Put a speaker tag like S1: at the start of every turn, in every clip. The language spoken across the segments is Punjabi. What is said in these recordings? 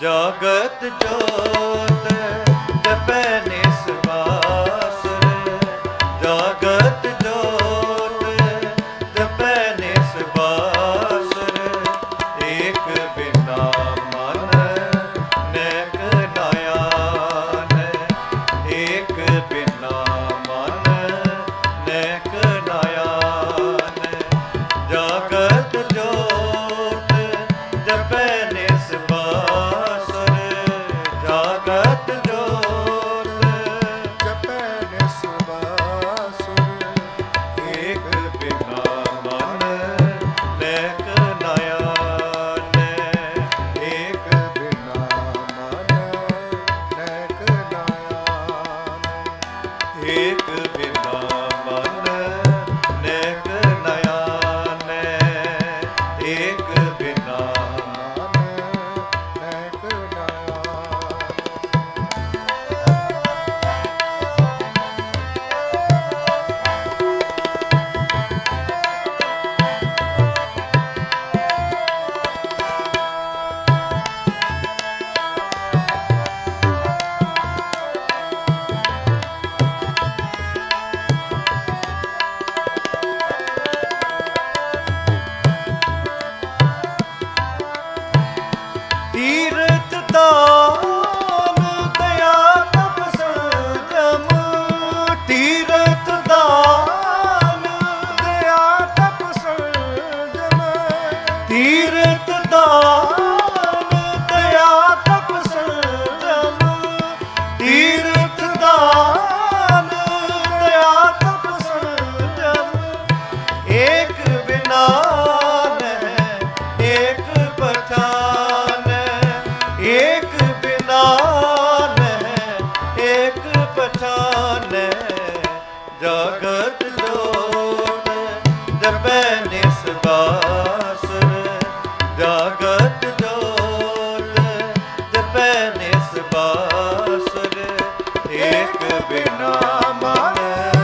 S1: ਜਗਤ ਜੋਤ ਜਪੈ ਜਗਤ ਲੋੜ ਦਰਬੈ ਨਿਸਬਾਸ ਜਗਤ ਦੋਲ
S2: ਦਰਬੈ ਨਿਸਬਾਸ
S1: ਏਕ ਬਿਨਾ ਮਾਨ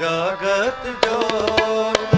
S1: ਜਗਤ ਜੋਤ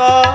S1: 감사합니다.